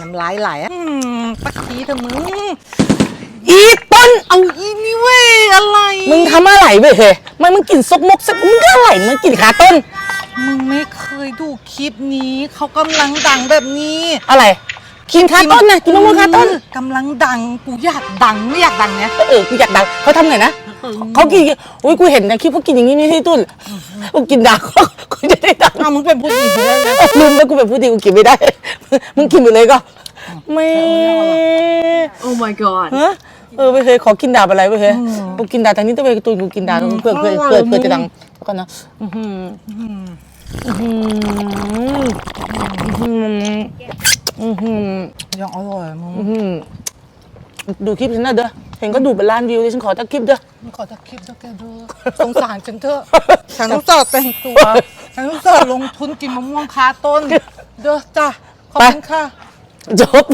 น้ำลายไหลอะอืมตะกี้เถอะมึง อีต้นเอาอีนี่เว้ยอะไร มึงทำอะไรเว้ยเฮ้ยมันมึงกินซกมกซกมึงก็อะไรมึงกินขาต้น มึงไม่เคยดูคลิปนี้เขากำลังดังแบบนี้ อะไรกินขาต้นนะกินมะม่วงขาต้นเออกำลังดังกูอยากดังไม่อยากดังเนี่ยเออกูอยากดังเขาทำไงนะเขากินโอ้ยกูเห็นนะคลิปเขากินอย่างนี้ไม่ใช่ตุ้นกูกินดังกูจะได้ดัง อ้าวมึงเป็นผู้หญิงเลยนะลืมแล้วกูเป็นผู้ดีกูกินไม่ได้ มึงกินไปเลยก็ไม่ Oh my god ฮะเออไปเคยขอกินดาบอะไรไปเคยกูกินดาบทางนี้ต้องไปตัวกูกินดาบเพื่อเพื่อเพื่อเพื่อจะดังแล้วก็นะอื้อหืออื้อหืออื้อหืออื้อหือยังอร่อยมึง อื้อหือดูคลิปฉันนะเด้อเห็นก็ดูเป็นล้านวิวเลยฉันขอตักคลิปเด้อมึงขอจะคลิปสักแกเถอะสงสารฉันเถอะฉันต้องสอดแต่งตัวฉันต้องสอดลงทุนกินมะม่วงคาต้น เด้อจ้ะขอบคุณค่ะ จบ